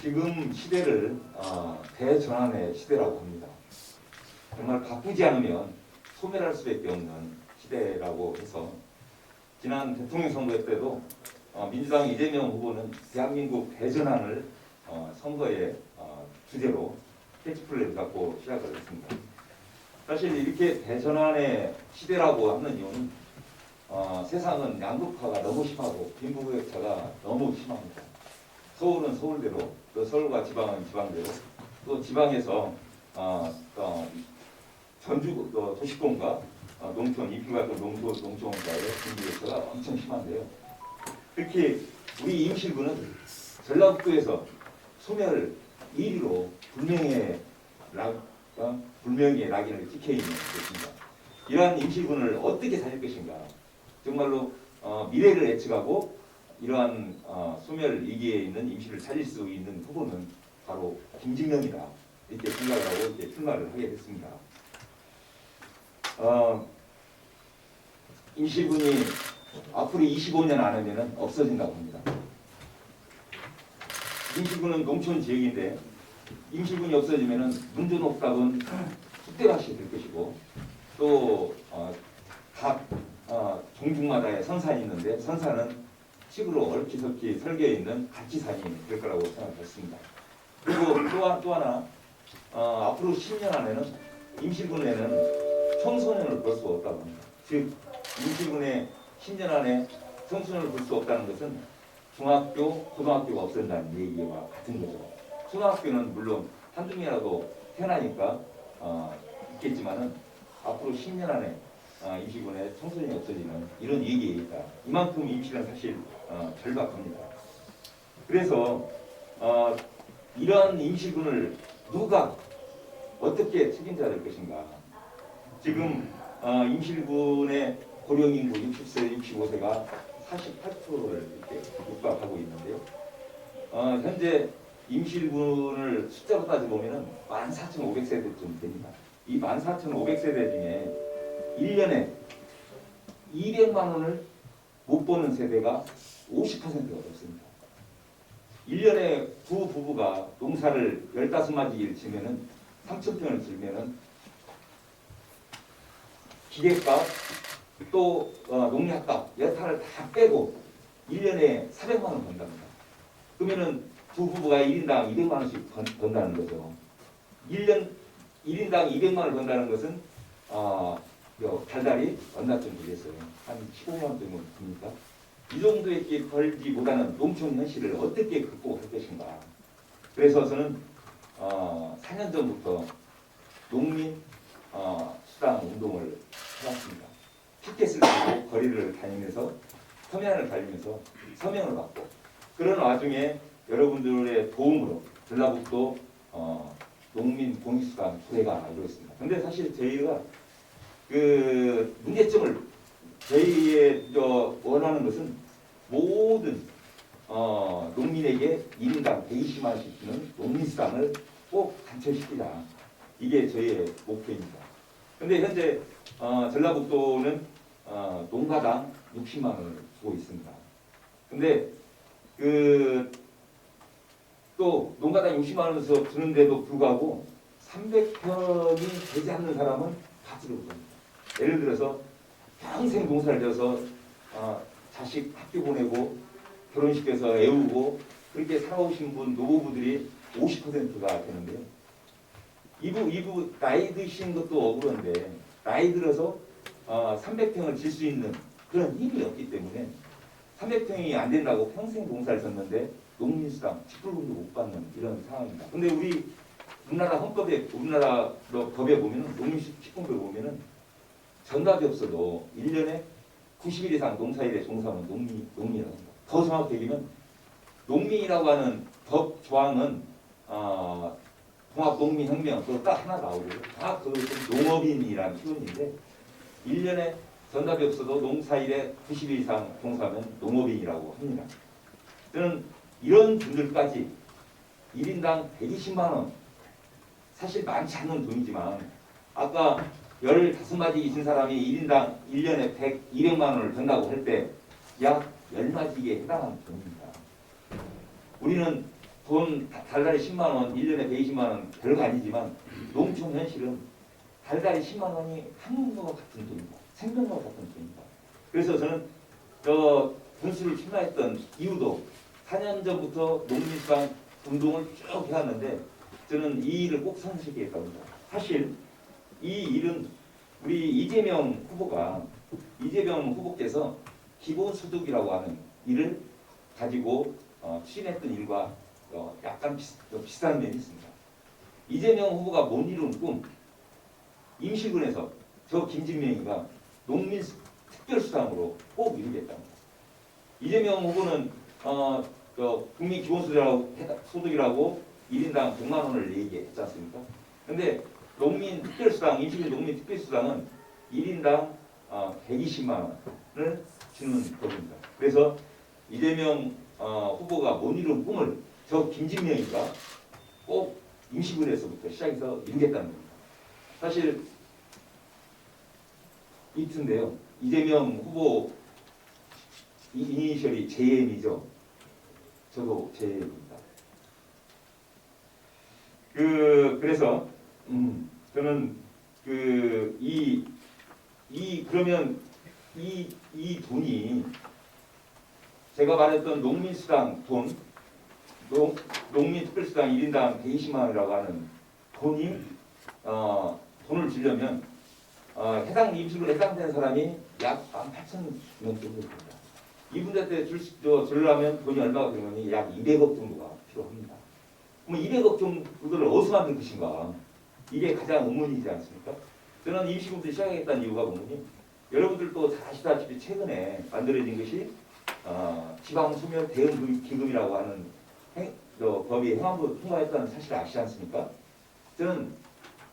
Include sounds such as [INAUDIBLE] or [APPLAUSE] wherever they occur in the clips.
지금 시대를 어, 대전환의 시대라고 합니다. 정말 바꾸지 않으면 소멸할 수밖에 없는 시대라고 해서 지난 대통령 선거 때도 어, 민주당 이재명 후보는 대한민국 대전환을 어, 선거의 어, 주제로 캐치플레이를 갖고 시작을 했습니다. 사실 이렇게 대전환의 시대라고 하는 이유는 어, 세상은 양극화가 너무 심하고 빈부격차가 너무 심합니다. 서울은 서울대로 또 서울과 지방은 지방대로 또 지방에서 어, 어, 전주 또 도시권과 어, 농촌 이피가 또 농촌 농촌과의 빈부격차가 엄청 심한데요. 특히 우리 임실구는 전라북도에서 소멸 1위로 불명예 락, 어? 불명예 낙인을 찍혀 있는 곳입니다. 이러한 임실군을 어떻게 살릴 것인가? 정말로 어, 미래를 예측하고 이러한 어, 소멸 위기에 있는 임시를 살릴 수 있는 후보는 바로 김진명이다 이렇게 생각을 하고 이렇게 출마를 하게 됐습니다. 어, 임시군이 앞으로 25년 안 하면 없어진다고 합니다. 임시군은 농촌 지역인데 임시군이 없어지면은 문전옥답은 쑥대밭이 [CLEARS THROAT] 될 것이고 또각 어, 종중마다의 선산이 있는데 선산은 식으로 얽히설키 설겨 있는 가치산이 될 거라고 생각했습니다. 그리고 또, 하- 또 하나 어, 앞으로 10년 안에는 임실군에는 청소년을 볼 수 없다고 합니다. 즉 임실군에 10년 안에 청소년을 볼 수 없다는 것은 중학교, 고등학교가 없앤다는 얘기와 같은 거죠. 초등학교는 물론 한두 명이라도 태어나니까 어, 있겠지만은 앞으로 10년 안에 어, 임시군에 청소년이 없어지는 이런 얘기에 있다. 이만큼 임시는 사실 어, 절박합니다. 그래서 어, 이러한 임시군을 누가 어떻게 책임져야 될 것인가? 지금 어, 임실군의 고령 인구 60세, 65세가 48%를 이렇게 육박하고 있는데요. 어, 현재 임실군을 숫자로 따져보면 14,500세대쯤 됩니다. 이 14,500세대 중에 1년에 200만 원을 못 버는 세대가 50%가 넘습니다. 1년에 두 부부가 농사를 15마디를 지면은 3,000평을 지면은 기계값 또 어, 농약값 여타를 다 빼고 1년에 400만 원 번답니다. 그러면은 두 부부가 1인당 200만 원씩 번, 번다는 거죠. 1년 1인당 200만 원을 번다는 것은 어, 요 달달이 얼마쯤 되겠어요? 한 15만 원 정도 됩니까? 이 정도의 벌지 못하는 농촌 현실을 어떻게 극복할 것인가? 그래서 저는 어, 4년 전부터 농민 어, 수당 운동을 해왔습니다. 피켓을 들고 거리를 다니면서 서면을 달리면서 서명을 받고 그런 와중에 여러분들의 도움으로 전라북도 어, 농민 공익수당 조회가 이루어졌습니다. 근데 사실 저희가 그 문제점을 저희의 저 원하는 것은 모든 어, 농민에게 1인당 120만 원씩 주는 농민수당을 꼭 간철시키자. 이게 저희의 목표입니다. 근데 현재 어, 전라북도는 어, 농가당 60만 원을 주고 있습니다. 근데 그 또 농가당 60만 원을 주는데도 불구하고 300평이 되지 않는 사람은 가지를 못합니다. 예를 들어서 평생 농사를 져서 어, 자식 학교 보내고 결혼시켜서 애우고 그렇게 살아오신 분 노부부들이 50%가 되는데요. 이부 이부 나이 드신 것도 억울한데 나이 들어서 어, 300평을 질 수 있는 그런 힘이 없기 때문에 300평이 안 된다고 평생 농사를 졌는데 농민수당 10불금도 못 받는 이런 상황입니다. 근데 우리 우리나라 헌법에 우리나라 법에 보면은 농민식품법에 보면은 전답이 없어도 1년에 90일 이상 농사일에 종사하는 농민, 농민이라고 합니다. 더 얘기하면 농민이라고 하는 법 조항은 어, 통합농민혁명 그거 딱 하나 나오고 다그 농업인이라는 표현인데 1년에 전답이 없어도 농사일에 90일 이상 종사하면 농업인이라고 합니다. 저는 이런 분들까지 1인당 120만 원 사실 많지 않는 돈이지만 아까 15마디 이신 사람이 1인당 1년에 100, 200만 원을 번다고 할 때 약 10마디에 해당하는 돈입니다. 우리는 돈 다- 달달이 10만 원, 1년에 120만 원 별거 아니지만 농촌 현실은 달달이 10만 원이 한국과 같은 돈이다. 생명과 같은 돈이다. 그래서 저는 저 군수를 출마했던 이유도 4년 전부터 농민수당 운동을 쭉 해왔는데 저는 이 일을 꼭 선수시키겠다고 합니다. 사실 이 일은 우리 이재명 후보가 이재명 후보께서 기본소득이라고 하는 일을 가지고 어, 추진했던 일과 어, 약간 비슷, 좀 비슷한 면이 있습니다. 이재명 후보가 못 이룬 꿈 임시군에서 저 김진명이가 농민 특별수당으로 꼭 이루겠답니다. 이재명 후보는 어, 저 국민 기본소득이라고 해- 소득이라고 1인당 100만 원을 얘기했지 않습니까? 근데 농민 특별수당, 임시군 농민 특별수당은 1인당 어, 120만 원을 주는 법입니다. 그래서 이재명 어, 후보가 못 이룬 꿈을 저 김진명이가 꼭 임시군에서부터 시작해서 이루겠다는 겁니다. 사실 이트인데요. 이재명 후보 이- 이니셜이 JM이죠. 저도 JM입니다. 그 그래서 음, 저는 그이이 그러면 이 이 돈이 제가 말했던 농민수당 돈 농, 농민특별수당 1인당 120만 원이라고 하는 돈이 어, 돈을 주려면 어, 해당 임시로 해당되는 사람이 약 18,000명 정도 됩니다. 이분들한테 줄, 수- 저, 주려면 돈이 얼마가 되느니 약 200억 정도가 필요합니다. 그럼 200억 정도를 어디서 만들 것인가? 이게 가장 의문이지 않습니까? 저는 임시금부터 시작하겠다는 이유가 뭐냐면 여러분들도 잘 아시다시피 최근에 만들어진 것이 어, 지방소멸 대응 기금이라고 하는 행, 저, 법이 행안부 통과했다는 사실을 아시지 않습니까? 저는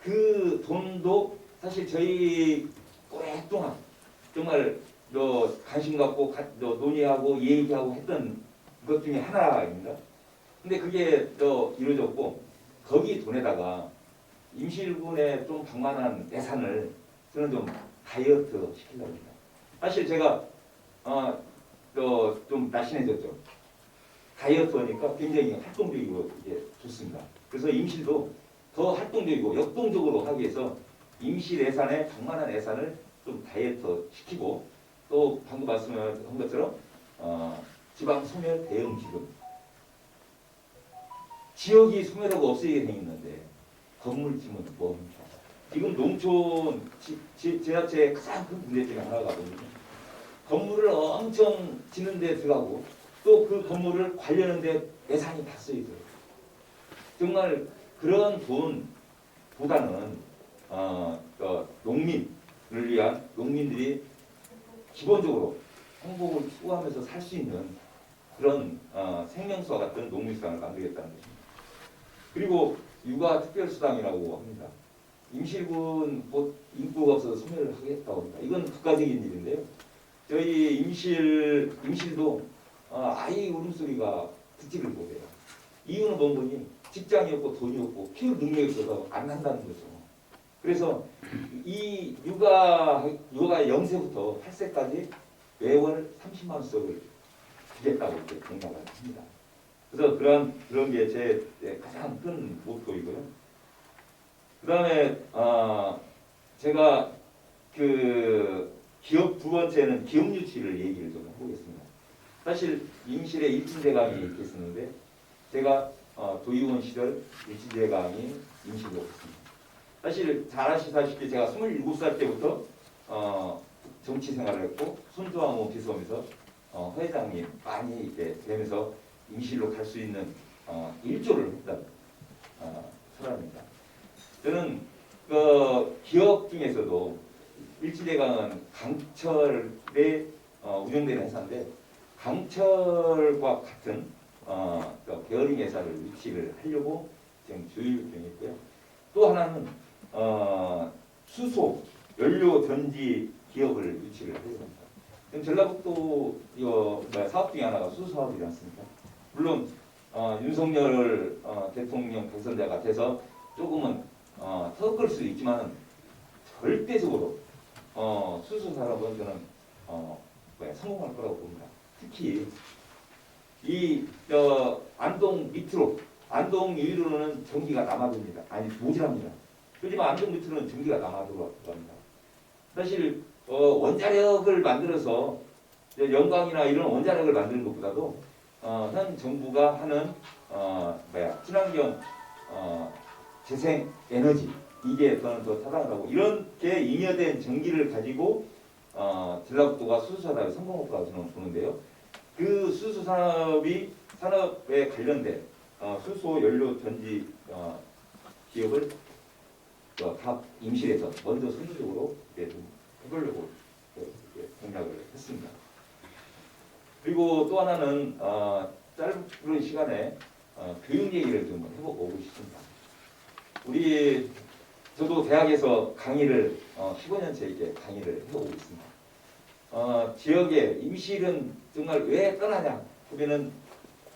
그 돈도 사실 저희 오랫동안 정말 저 관심 갖고 가, 저 논의하고 얘기하고 했던 것 중에 하나입니다. 근데 그게 저 이루어졌고 거기 돈에다가 임실군에 좀 방만한 예산을 저는 좀 다이어트 시키려고 합니다. 사실 제가 어, 어좀 날씬해졌죠. 다이어트 하니까 굉장히 활동적이고 이게 좋습니다. 그래서 임실도 더 활동적이고 역동적으로 하기 위해서 임실 예산에 방만한 예산을 좀 다이어트 시키고 또 방금 말씀한 것처럼 어, 지방 소멸 대응 기금 지역이 소멸하고 없어지게 돼 있는데 건물 지면 뭡니까? 지금 농촌 지자체의 가장 큰 문제 중에 하나가 뭐냐면 건물을 엄청 짓는 데 들어가고 또 그 건물을 관리하는 데 예산이 다 쓰이죠. 정말 그런 돈보다는 어, 어, 농민을 위한 농민들이 기본적으로 행복을 추구하면서 살 수 있는 그런 어, 생명수와 같은 농민수당을 만들겠다는 것입니다. 그리고 육아 특별수당이라고 합니다. 임실군 곧 인구가 없어서 소멸을 하겠다고 합니다. 이건 국가적인 일인데요. 저희 임실 임실도 어, 아이 울음소리가 듣지를 못해요. 이유는 뭔 거니? 직장이 없고 돈이 없고 키울 능력이 없어서 안 한다는 거죠. 그래서 이 육아 육아 0세부터 8세까지 매월 30만 원씩을 주겠다고 공약을 합니다. 그래서 그런 그런 게 제 가장 큰 목표이고요. 그다음에 어, 제가 그 기업 두 번째는 기업 유치를 얘기를 좀 해보겠습니다. 사실 임실에 일진대감이 있겠었는데 제가 어, 도의원 시절 일진대감이 임실로 했습니다. 사실 잘 아시다시피 제가 27살 때부터 어, 정치 생활을 했고 손주왕후 비서면서 어, 회장님 많이 이렇게 되면서 임실로 갈 수 있는 어, 일조를 했던 어, 사람입니다. 저는 그 기업 중에서도 일지대강은 강철에 어, 운영되는 회사인데 강철과 같은 어, 그 베어링 회사를 유치를 하려고 지금 중에 있고요. 또 하나는 어, 수소 연료 전지 기업을 유치를 하려고 합니다. 전라북도 사업 중에 하나가 수소 사업이지 않습니까? 물론 어, 윤석열 어, 대통령 당선자가 돼서 조금은 어, 섞을 수 있지만 절대적으로 어, 산업은 저는 어, 뭐야, 성공할 거라고 봅니다. 특히 이 어, 안동 밑으로 안동 위로는 전기가 남아듭니다. 아니 모질합니다. 하지만 안동 밑으로는 전기가 남아들어갑니다. 사실 어, 원자력을 만들어서 이제 영광이나 이런 원자력을 만드는 것보다도 어, 현 정부가 하는 어, 뭐야 친환경 어, 재생 에너지 이게 저는 더 타당하다고 이렇게 잉여된 전기를 가지고 어, 전라북도가 수소 산업에 성공했다고 저는 보는데요. 그 수소 산업이 산업에 관련된 어, 수소 연료 전지 어, 기업을 어, 다 임실에서 먼저 좀 해보려고 어, 이렇게 공약을 했습니다. 그리고 또 하나는 어, 짧은 시간에 어, 교육 얘기를 좀 해보고 싶습니다. 우리 저도 대학에서 강의를 어, 15년째 이제 강의를 해오고 있습니다. 어, 지역에 임실은 정말 왜 떠나냐 하면은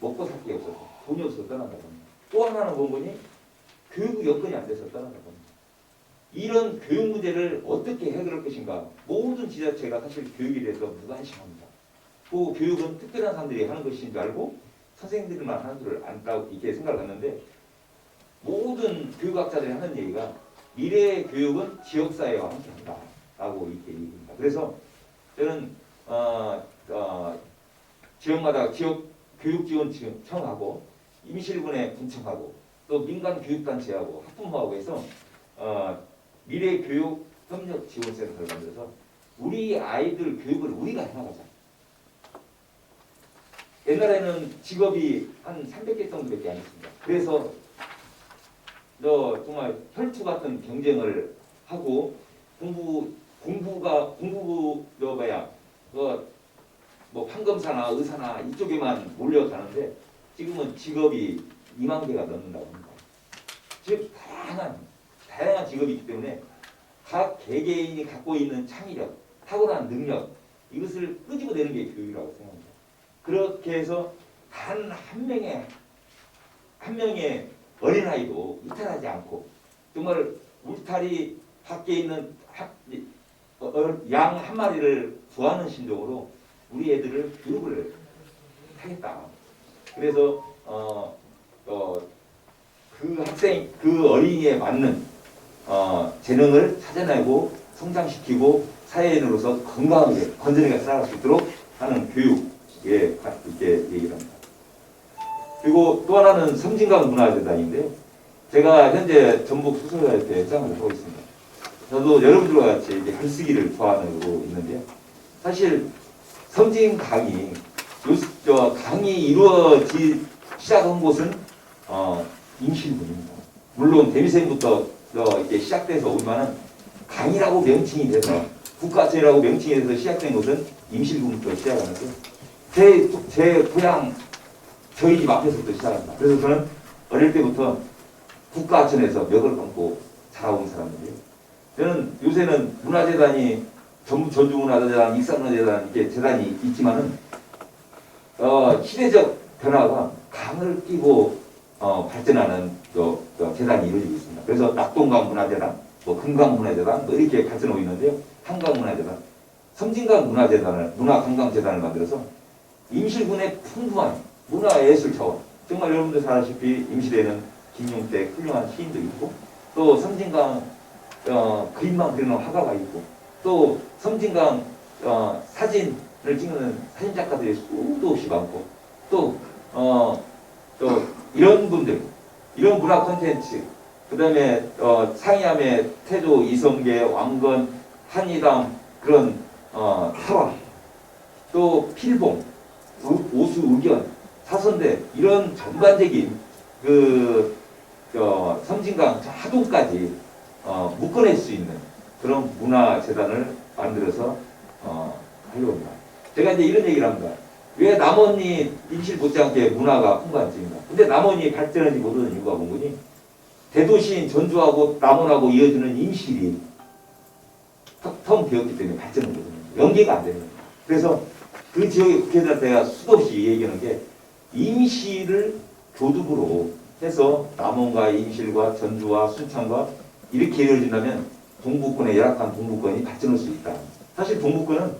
먹고 살 게 없어서 돈이 없어서 떠난다고 합니다. 또 하나는 뭔거니 교육 여건이 안 돼서 떠난다고 합니다. 이런 교육 문제를 어떻게 해결할 것인가 모든 지자체가 사실 교육에 대해서 무관심합니다. 그 교육은 특별한 사람들이 하는 것인 줄 알고 선생님들만 하는 줄 안다고 이렇게 생각을 했는데 모든 교육학자들이 하는 얘기가 미래의 교육은 지역사회와 함께 한다 라고 이렇게 얘기합니다. 그래서 저는 어, 어, 지역마다 지역 교육지원청하고 임실군의 군청하고 또 민간 교육단체하고 학부모하고 해서 어, 미래 교육 협력 지원센터를 만들어서 우리 아이들 교육을 우리가 해나가자. 옛날에는 직업이 한 300개 정도밖에 안 했습니다. 그래서 너 정말 혈투 같은 경쟁을 하고 공부 공부가 공부 너 뭐야 그뭐 판검사나 의사나 이쪽에만 몰려가는데 지금은 직업이 2만 개가 넘는다고 합니다. 즉 다양한 다양한 직업이 있기 때문에 각 개개인이 갖고 있는 창의력, 탁월한 능력 이것을 끄집어내는 게 교육이라고 생각합니다. 그렇게 해서 단 한 명의 한 명의 어린아이도 이탈하지 않고 정말 울타리 밖에 있는 어, 양한 마리를 구하는 심정으로 우리 애들을 교육을 하겠다. 그래서 어, 어, 그 학생, 그 어린이에 맞는 어, 재능을 찾아내고 성장시키고 사회인으로서 건강하게 건전하게 살아갈 수 있도록 하는 교육 에 이렇게 얘기를 합니다. 그리고 또 하나는 섬진강 문화재단인데요. 제가 현재 전북 수서자협회 회장을 하고 있습니다. 저도 여러분들과 같이 이제 글쓰기를 좋아하고 있는데요. 사실 섬진강이 요, 저 강이 이루어지 시작한 곳은 어, 임실군입니다. 물론 대미생부터 저 이렇게 시작돼서 오지만은 강이라고 명칭이 돼서 국가체라고 명칭이 돼서 시작된 곳은 임실군부터 시작하는데 제, 제 고향 저희 집 앞에서부터 시작합니다. 그래서 저는 어릴 때부터 국가천에서 멱을 감고 자라온 사람인데요. 저는 요새는 문화재단이 전부 전주문화재단, 익산문화재단 이렇게 재단이 있지만은 어, 시대적 변화가 강을 끼고 어, 발전하는 저, 저 재단이 이루어지고 있습니다. 그래서 낙동강 문화재단, 뭐 금강 문화재단 뭐 이렇게 발전하고 있는데요. 한강 문화재단, 섬진강 문화재단을 문화관광재단을 만들어서 임실군의 풍부한 문화예술 차원 정말 여러분들 잘 아시피 임실에는 김용택 훌륭한 시인도 있고 또 섬진강 어, 그림만 그리는 화가가 있고 또 섬진강 어, 사진을 찍는 사진 작가들이 수도 없이 많고 또 어, 또 이런 분들 이런 문화 콘텐츠 그 다음에 어, 상이암의 태조, 이성계, 왕건, 한이담 그런 어, 타화 또 필봉, 우- 오수, 의견, 사선대 이런 전반적인 그 어, 섬진강 저 하동까지 어, 묶어낼 수 있는 그런 문화재단을 만들어서 어, 하려고 합니다. 제가 이제 이런 얘기를 합니다. 왜 남원이 임실 못지않게 문화가 풍부한지입니다. 근데 남원이 발전하지 못하는 이유가 뭔거니? 대도시인 전주하고 남원하고 이어지는 임실이 텅- 텅 비었기 때문에 발전을 못하는. 연계가 안 되는 거예요. 그래서 그 지역의 국회의원한테 수도 없이 얘기하는 게 임실을 교두부로 해서 남원과 임실과 전주와 순창과 이렇게 이루어진다면 동북권의 열악한 동북권이 발전할 수 있다. 사실 동북권은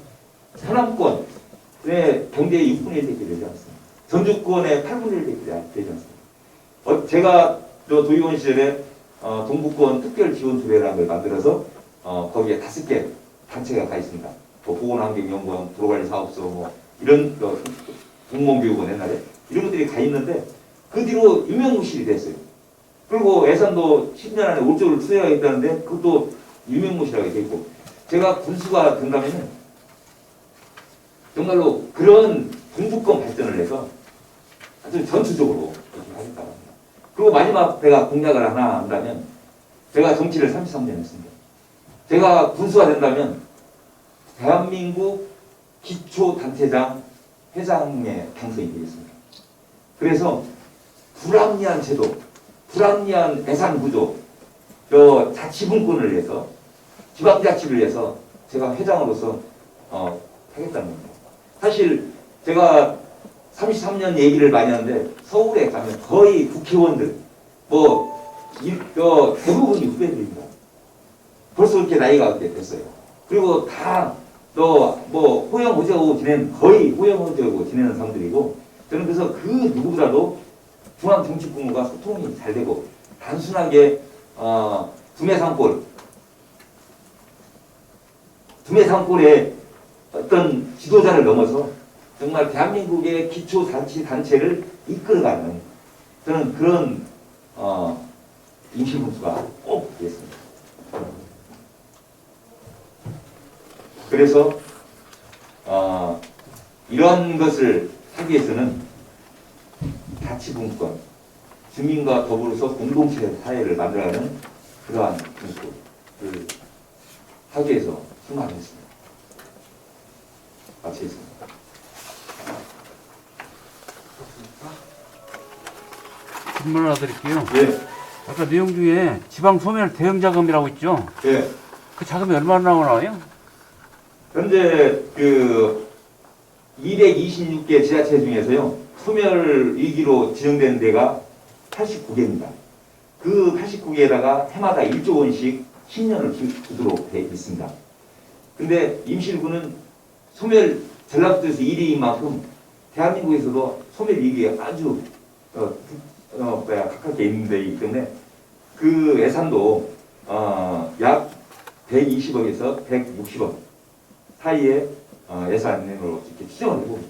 서남권의 경제의 6분의 1밖에 되지 않습니다. 전 주권의 8분의 1밖에 되지 않습니다. 어, 제가 저 도의원 시절에 어, 동북권 특별 지원 조례라는 걸 만들어서 어, 거기에 다섯 개 단체가 가 있습니다. 뭐 보건환경연구원, 도로관리 사업소 뭐 이런 그 공무원교육원 옛날에 이런 것들이 가 있는데 그 뒤로 유명무실이 됐어요. 그리고 예산도 10년 안에 5조를 투여하겠다는데 그것도 유명무실하게 돼 있고 제가 군수가 된다면은 정말로 그런 동북권 발전을 해서 아주 전투적으로 이렇게 하겠다고 합니다. 그리고 마지막 제가 공약을 하나 한다면 제가 정치를 33년 했습니다. 제가 군수가 된다면 대한민국 기초단체장 회장에 당선이 되겠습니다. 그래서 불합리한 제도, 불합리한 예산 구조, 저 자치분권을 위해서 지방자치를 위해서 제가 회장으로서 어, 하겠다는 겁니다. 사실 제가 33년 얘기를 많이 하는데 서울에 가면 거의 국회의원들 뭐 이, 저 대부분이 후배들입니다. 벌써 그렇게 나이가 됐어요. 그리고 다 또 뭐 호영 호재하고 지내는 거의 호영 호재하고 지내는 사람들이고 저는 그래서 그 누구보다도 중앙 정치국무가 소통이 잘 되고 단순하게 어, 두매상골 두매상골의 어떤 지도자를 넘어서 정말 대한민국의 기초단체 단체를 이끌어가는 저는 그런 어, 임시군수가 꼭 되겠습니다. 그래서 어, 이런 것을 하기 위해서는 자치분권, 주민과 더불어서 공동체 사회를 만들어가는 그러한 군수를 하기 위해서 출마하겠습니다. 마치겠습니다. 질문 하나 드릴게요. 예, 아까 내용 중에 지방 소멸 대응 자금이라고 있죠? 예. 그 자금이 얼마나 나오나요? 현재 그 226개 지자체 중에서요 소멸 위기로 지정된 데가 89개입니다. 그 89개에다가 해마다 1조 원씩 10년을 주도록 되어 있습니다. 근데 임실구는 소멸 전라도에서 1위인 만큼 대한민국에서도 소멸 위기에 아주 어, 어, 뭐야, 가깝게 있는 데이기 때문에 그 예산도 어, 약 120억에서 160억 사이에 어, 예산으로 이렇게 추정을 해봅니다.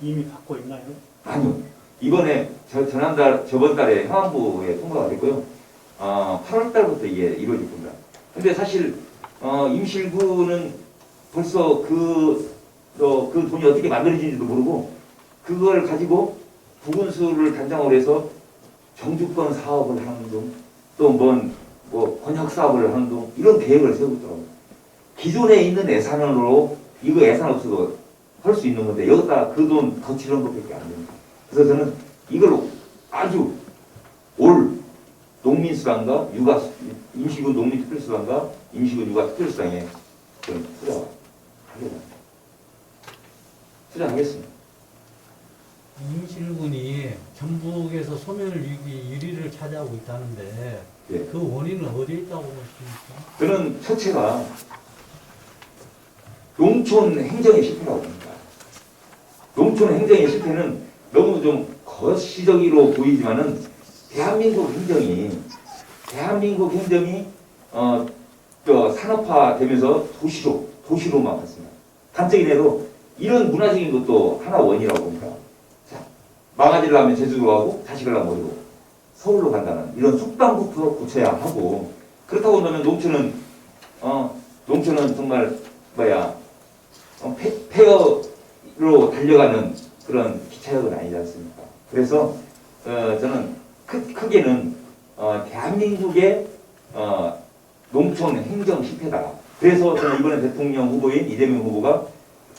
이미 받고 있나요? 아니요. 이번에 저, 지난달, 저번 달에 행안부에 통과가 됐고요. 어, 8월 달부터 이게 이루어질 겁니다. 근데 사실, 어, 임실구는 벌써 그, 어, 그 돈이 어떻게 만들어진지도 모르고, 그걸 가지고 부군수를 단장으로 해서 정주권 사업을 하는 등, 또 뭔, 뭐, 번역 사업을 하는 등, 이런 계획을 세우고 있더라고요. 기존에 있는 예산으로, 이거 예산 없어도 할 수 있는 건데, 여기다 그 돈 더 치는 것밖에 안 됩니다. 그래서 저는 이걸 아주 올 농민수당과 육아 임시군 농민특별수당과 임시군 육아특별수당에 저는 투자하겠습니다. 투자하겠습니다. 임실군이 전북에서 소멸 위기 1위를 차지하고 있다는데 예. 그 원인은 어디에 있다고 보십니까? 저는 첫째가 농촌 행정의 실패라고 봅니다. 농촌 행정의 실패는 너무 좀 거시적으로 보이지만은 대한민국 행정이 대한민국 행정이 어저 산업화되면서 도시로 도시로만 갔습니다. 단적이라도 이런 문화적인 것도 하나 원이라고 봅니다. 자 망가지려면 제주도 가고 자식을 낳으면 어디로 서울로 간다는 이런 속담부터 고쳐야 하고 그렇다고 하면 농촌은 어 농촌은 정말 뭐야 어, 폐, 폐허로 달려가는 그런 기차역은 아니지 않습니까? 그래서 어, 저는 크, 크게는 어, 대한민국의 어, 농촌 행정 실패다. 그래서 저는 이번에 대통령 후보인 이재명 후보가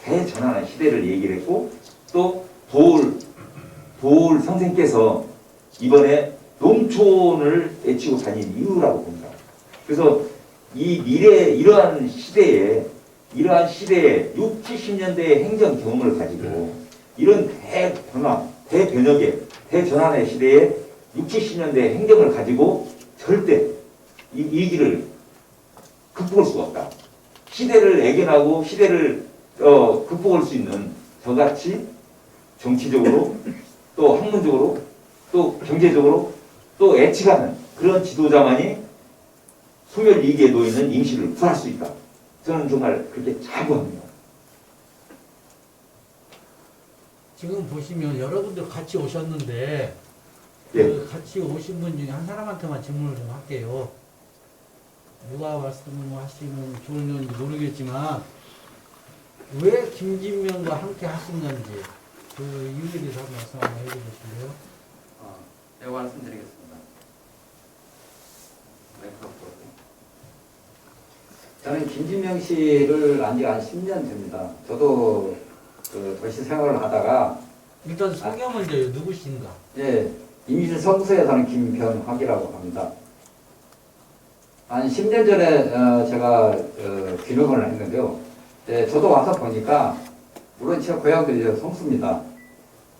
대전환의 시대를 얘기를 했고 또 도울 도울 선생께서 이번에 농촌을 외치고 다닌 이유라고 봅니다. 그래서 이 미래 이러한 시대에 이러한 시대에 6, 70년대의 행정 경험을 가지고 이런 대변화, 대변혁의 대전환의 시대에 6, 70년대 행정을 가지고 절대 이 위기를 극복할 수가 없다. 시대를 애견하고 시대를 어, 극복할 수 있는 저같이 정치적으로 또 학문적으로 또 경제적으로 또 애치가는 그런 지도자만이 소멸 위기에 놓이는 임시를 구할 수 있다. 저는 정말 그렇게 자부 합니다. 지금 보시면 여러분들 같이 오셨는데 예. 그 같이 오신 분 중에 한 사람한테만 질문을 좀 할게요. 누가 말씀하시면 좋은지 모르겠지만 왜 김진명과 함께 하신 건지 그 이유에 대해서 한 말씀 한번 해주실래요? 어, 네, 말씀드리겠습니다. 마이크 갖고 저는 김진명 씨를 안지한 10년 됩니다. 저도 그 도시 생활을 하다가 일단 소개 먼저요. 누구신가? 예, 이미지 성수에 사는 김변학이라고 합니다. 한 10년 전에 어, 제가 어, 귀농을 했는데요. 예, 저도 와서 보니까 물론 제 고향도 이제 성수입니다.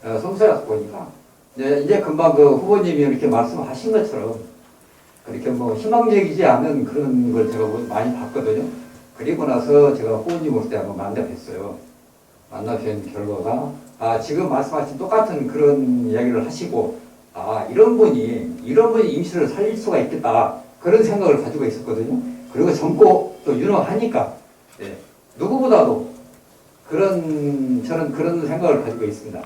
어, 성수에 와서 보니까 예, 이제 금방 그 후보님이 이렇게 말씀하신 것처럼 그렇게 뭐 희망적이지 않은 그런 걸 제가 뭐 많이 봤거든요. 그리고 나서 제가 후보님으로서 한번 만나 뵀어요. 만나 뵌 결과가 아 지금 말씀하신 똑같은 그런 이야기를 하시고 아 이런 분이 이런 분이 임시를 살릴 수가 있겠다 그런 생각을 가지고 있었거든요. 그리고 젊고 또 유능하니까 예, 누구보다도 그런 저는 그런 생각을 가지고 있습니다.